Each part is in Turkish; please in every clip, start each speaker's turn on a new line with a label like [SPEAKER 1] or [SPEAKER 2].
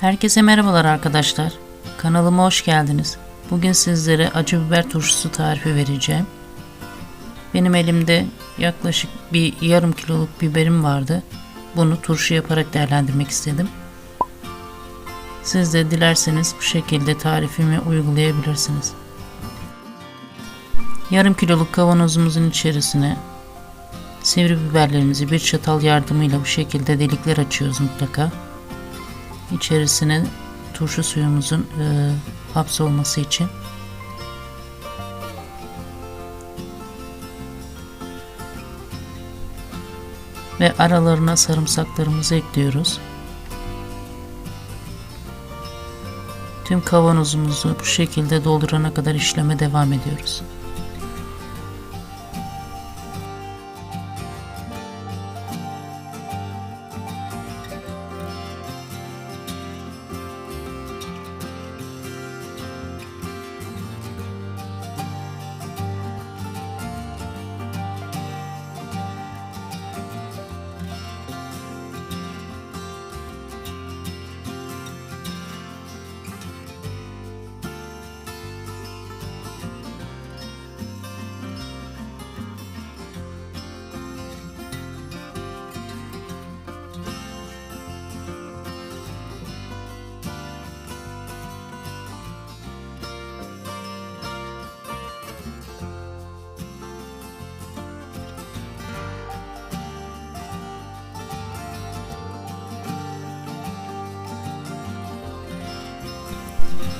[SPEAKER 1] Herkese merhabalar arkadaşlar. Kanalıma hoş geldiniz. Bugün sizlere acı biber turşusu tarifi vereceğim. Benim elimde yaklaşık bir yarım kiloluk biberim vardı. Bunu turşu yaparak değerlendirmek istedim. Siz de dilerseniz bu şekilde tarifimi uygulayabilirsiniz. Yarım kiloluk kavanozumuzun içerisine sivri biberlerimizi bir çatal yardımıyla bu şekilde delikler açıyoruz mutlaka. İçerisine turşu suyumuzun e, hapsolması için. Ve aralarına sarımsaklarımızı ekliyoruz. Tüm kavanozumuzu bu şekilde doldurana kadar işleme devam ediyoruz.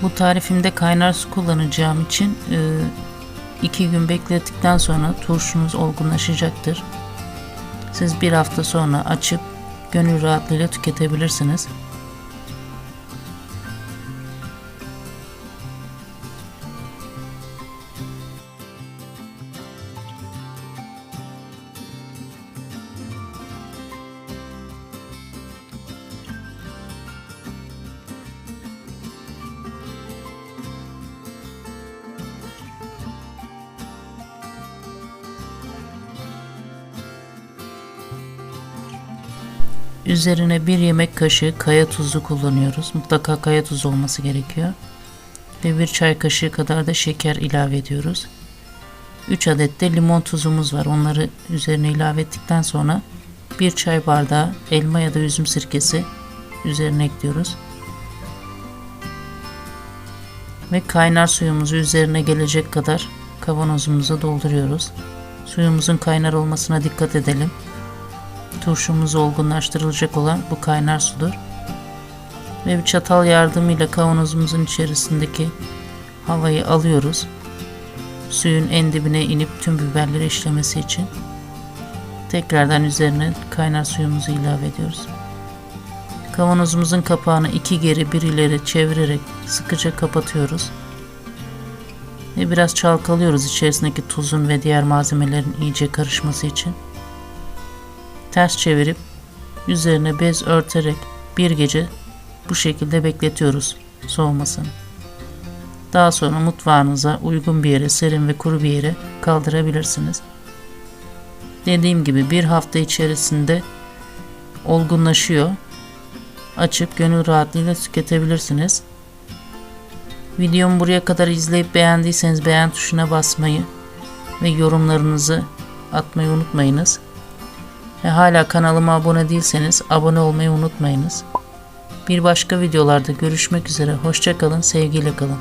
[SPEAKER 1] Bu tarifimde kaynar su kullanacağım için 2 gün beklettikten sonra turşunuz olgunlaşacaktır. Siz bir hafta sonra açıp gönül rahatlığıyla tüketebilirsiniz. Üzerine bir yemek kaşığı kaya tuzu kullanıyoruz. Mutlaka kaya tuzu olması gerekiyor. Ve bir çay kaşığı kadar da şeker ilave ediyoruz. 3 adet de limon tuzumuz var. Onları üzerine ilave ettikten sonra bir çay bardağı elma ya da üzüm sirkesi üzerine ekliyoruz. Ve kaynar suyumuzu üzerine gelecek kadar kavanozumuza dolduruyoruz. Suyumuzun kaynar olmasına dikkat edelim turşumuz olgunlaştırılacak olan bu kaynar sudur. Ve bir çatal yardımıyla kavanozumuzun içerisindeki havayı alıyoruz. Suyun en dibine inip tüm biberleri işlemesi için. Tekrardan üzerine kaynar suyumuzu ilave ediyoruz. Kavanozumuzun kapağını iki geri bir ileri çevirerek sıkıca kapatıyoruz. Ve biraz çalkalıyoruz içerisindeki tuzun ve diğer malzemelerin iyice karışması için ters çevirip üzerine bez örterek bir gece bu şekilde bekletiyoruz soğumasını. Daha sonra mutfağınıza uygun bir yere, serin ve kuru bir yere kaldırabilirsiniz. Dediğim gibi bir hafta içerisinde olgunlaşıyor. Açıp gönül rahatlığıyla tüketebilirsiniz. Videomu buraya kadar izleyip beğendiyseniz beğen tuşuna basmayı ve yorumlarınızı atmayı unutmayınız. Ve hala kanalıma abone değilseniz abone olmayı unutmayınız. Bir başka videolarda görüşmek üzere. Hoşçakalın, sevgiyle kalın.